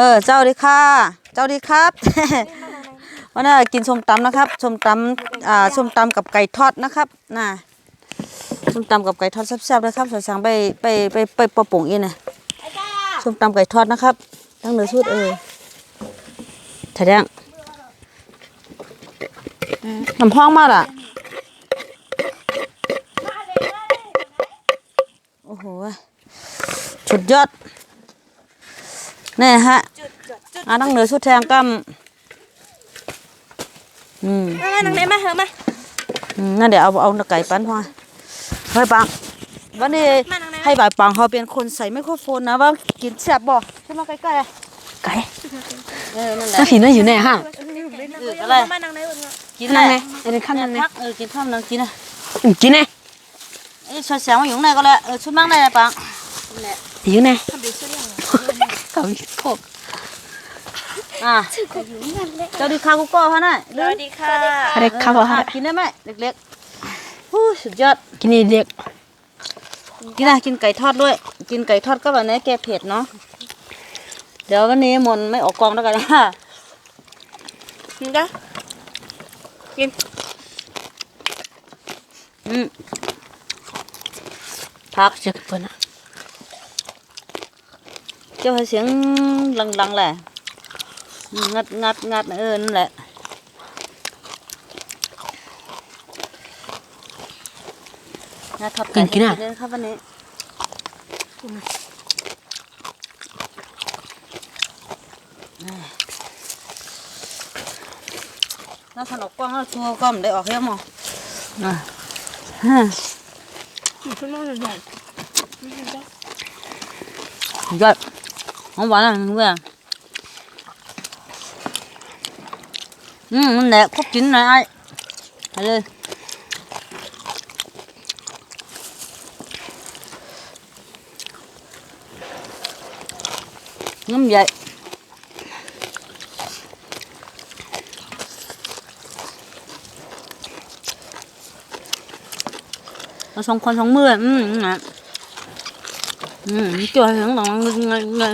เออ เจ้าดีค่ะ เจ้าดีครับ วันนี้กินส้มตำนะครับส้มตำอ่าส้มตำกับไก่ทอดนะครับน่ะส้มตำกับไก่ทอดแซ่บๆเลยครับสั่งไปไปไปไปปะปุ๋งอีน่ะส้มตำไก่ทอดนะครับตั้งเนื้อชุดเออถ่ายแดงน้ำพองมากอะโอ้โหสุดยอด นี่ฮะอ่าน้งเหนือชุดแทงกำอืมน้องไหนมาเหอะมาอืมนั่นเดี๋ยวเอาเอาไก่ปั้นพ่อเฮ้ปังวันนี้ให้บ่ายปังเขาเป็นคนใส่ไมโครโฟนนะว่ากินแซ่บบ่ขึ้นมาไกล้ๆไก่เออนั่นแหละน่าอยู่ไหนฮะอะไรกินไรนนี้ขั้นนั้นเยเออกินข้ามนังกินนะกินเลยไอ้ชุดแซงว่าอยู่ไหนก็แล้วเออชุดมั่งไหนปังอยู่ไหน 36 อะ 지금 옛날에 เจ้าดีคากุโก้ฮะน่ะสวัสดีค่ะเล็กครับฮะกินได้ไหมเล็กๆอู้สุดยอด กินเล็กกินอะกินไก่ทอดด้วย กินไก่ทอดก็แบบนี้แกเผ็ดเนาะ เดี๋ยววันนี้มนไม่ออกกองแล้วกันนะ กินจ้ะกินอืมพักเจ็บปวดนะ จ้าให้เสียงลังๆแหละอืมงัดงัดงัดเออนั่นแหละงัดทอดไก่ให้กินเลยครับวันนี้น่าสนุกกว้างแล้วชัวร์ก็ไม่ได้ออกเยอะมั้งอะฮะขึ้นมาหน่อยยอด หอมหวานอะเพื่อนอืมมันแหละคร บชิ้นนะไอ้ไปเลยน้ำใหญ่เราสองคน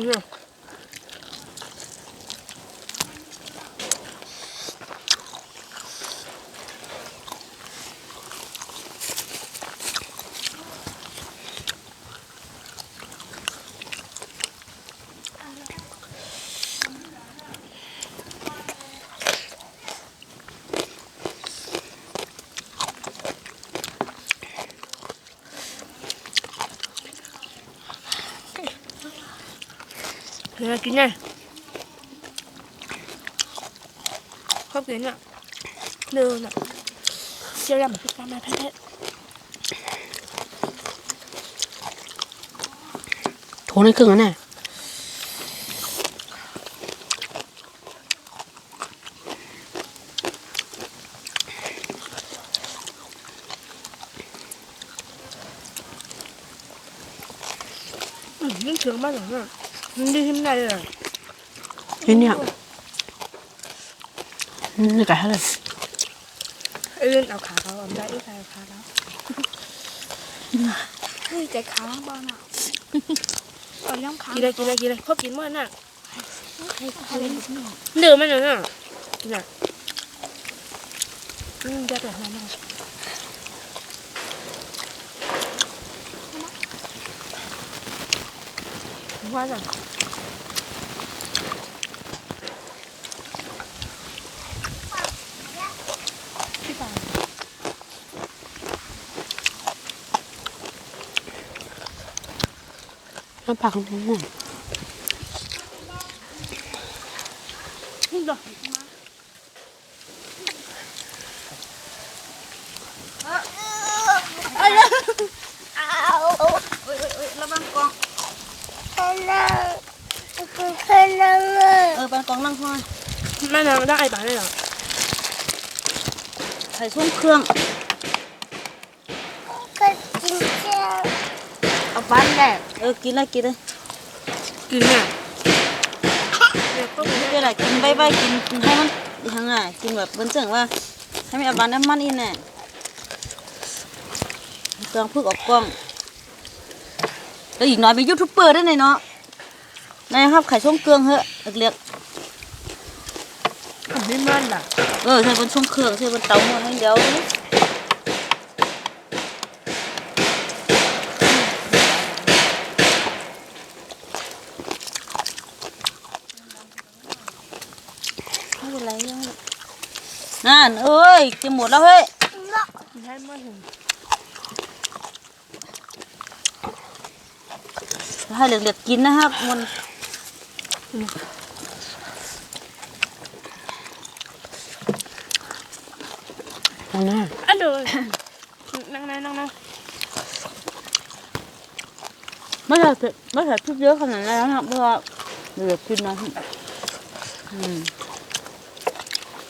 สอง มืออืมนะอืมตัวถึงหลังเงยเงยเงย ขึ้นนั้นช้อนฟังเสียงเกี่ยวออกมาปังแล้วนะไม่เสียงหลังบ้างนะฮะหายเลยยิบอืมการเหยหายกินเลยเดี๋ยวกินไงชอบกินอะเนื้อน่ะเจียวยำแบบพริกกามาแท้โถในครึ่งอะน่ะๆอืมนี่ถึงมากเลยอะมันดีขึ้นได้เลยนี่เนี่ยนี่ไก่เท่าไหร่เอ้ยเอาขาเขาเอาได้อีกขาเขาเฮ้ยใจขาบ้านอะเอาย่ำขากินเลยกินเลยกินเลยพอกินเมื่อน่ะเดือดมันเลยน่ะน่ะอืมจะแต่หัวมันว่าจังน้ำป ลาของมึง นี่ดอก ระวังกองเออปันกองนั่งพ่อแม่นางได้ไอ้บ้านเลยเหรอใส่ส้มเครื่องก็บ้านแหละเออกินเลยกินเลยกินเนี่ยเดี๋ยวก็ไม่เดี๋ยวแหละกินใบใบกินให้มันยังไงกินแบบเบิ้นเจิงว่าให้มีอาบานน้ำมันอีแน่เครื่องพึกออกกล้องแล้วอีกหน่อยเป็นยูทูบเบอร์ได้ไหนเนาะนะครับไข่ส้มเกลืองเหอะเล็ก ไม่มันอะ เออใส่บนช่วงเครื่องใส่บนเตาหม้อให้เดียวไม่เป็นไรยังนั่นเอ้ยจะหมดแล้วเฮ้ยให้มันถึงให้เหลือๆกินนะครับมัน ตรงหน้าอะดูนั่งนั่งนั่งนั่งไม่ใช่เผ็ดไม่ใช่พริกเยอะขนาดนั้นนะครับเพราะว่าเหลือกินนะอืม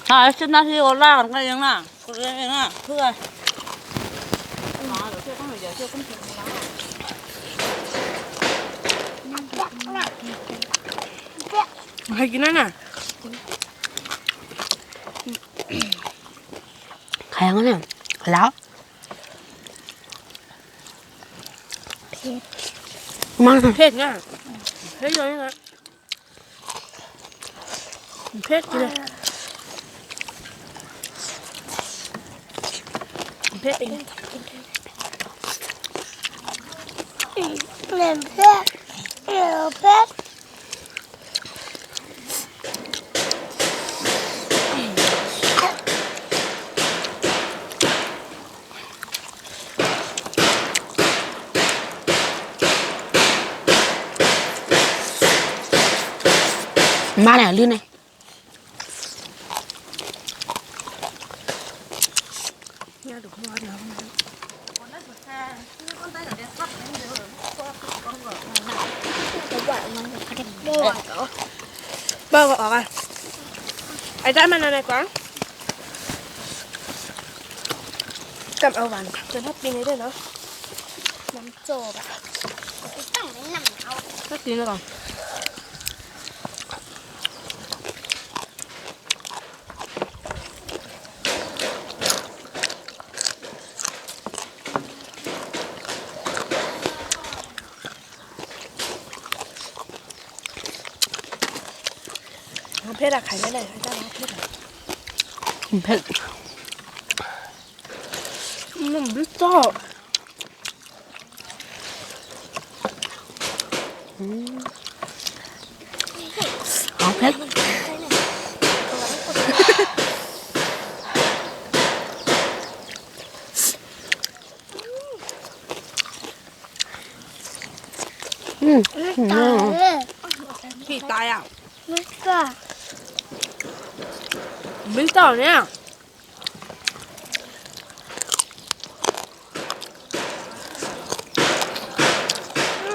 ถ้าสิบนาทีโอล่ากันก็ยังน่ะก็ยังน่ะเพื่อใครกินนั่นน่ะ แข็ งเนี่ยแล้วมาเผ็ดง่ะเผ็ดเลยนะเผ็ดกินเลยเผ็ดเองเล่นเพื่อนเล่นเพื่อนมาเนี่ยลื่นเลยเนี่ยดูข้าวเดี๋ยวโบ้เหรอเบอร์ก็ออกอะไอ้ด้านมันอะไรก่อนกับเอาหวานจะทับกินได้ ด้วยเนาะน้ำโจบอะตั้งไว้หนังเอาทับกินแล้วก่ เพชรอะขายไม่ได้ขายได้น้ำเพชรอะเผ็ดอืมบิ๊กโจ้เอาเผ็ดอืม ตายเลยผีตายอะ ไม่กล้า บิ๊กโจ้เนี่ย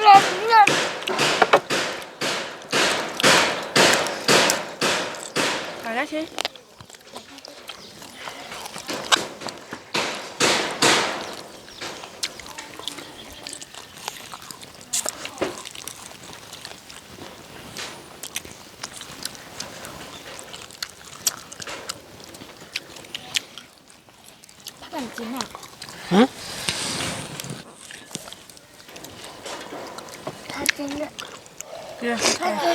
เล่นเล่น ขายได้ใช่ ถ้าเป็นจริงอะ ฮะถ้าจริงอะเนี่ยถ้าจ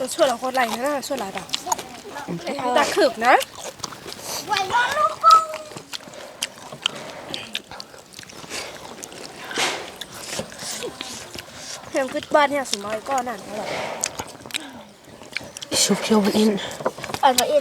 ริงอะเลยถ้าจริงอะสักวะเอาละอาจารย์นั่นก็กินหมดแล้วใครชดเอาวะช่วยแหละตัวชดเอาคนไรนะชดอะไรแบบตาขึกนะไหวรอลูกกูเพียงขึ้นบ้านเนี่ยสมอยก็นั่นแหละชุบเคี้ยวมันอินอ่านมาเอ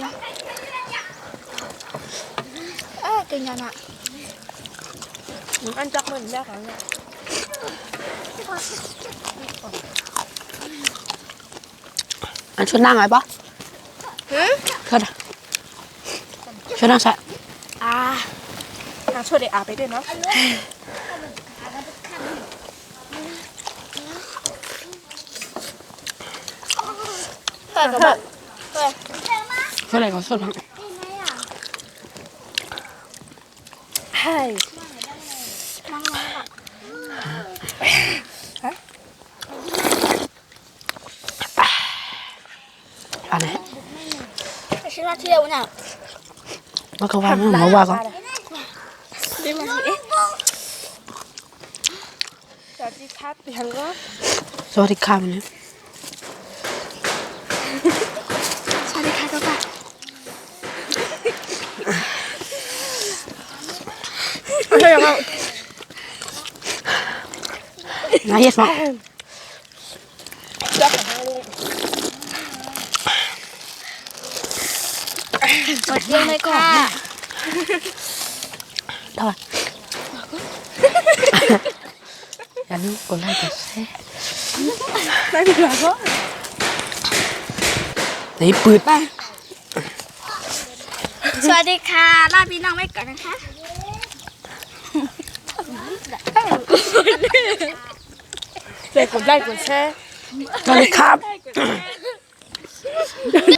งเอ้ยกินยังอะอันจักมันแรกแล้วเนี่ อันชุดนั่งไงปะฮึขึ้นช่วยนั่งใส่อ่าอ่าช่วยเด็กอาไปด้วยเนาะเปิดกับเปิดช่วยอะไรก็ช่วยพังใช่อันไหนไม่ใช่ว่าเที่ยวเนี่ยมาก็ว่ามาว่าก็ดีมากเอ๊ะสวัสดีครับเดี๋ยวก็สวัสดีครับเนี่ยสวัสดีค่ะทุกคนใช่ยังไงนายเยสมาเจ้าของห้างลูก สวัสดีเลยค่ะถอดอย่าลืมกดไลค์กดแชร์ไม่เป็นไรก็นี่ปืดสวัสดีค่ะลาพี่น้องไว้ก่อนนะคะเด็กกดไลค์กดแชร์สวัสดีครับ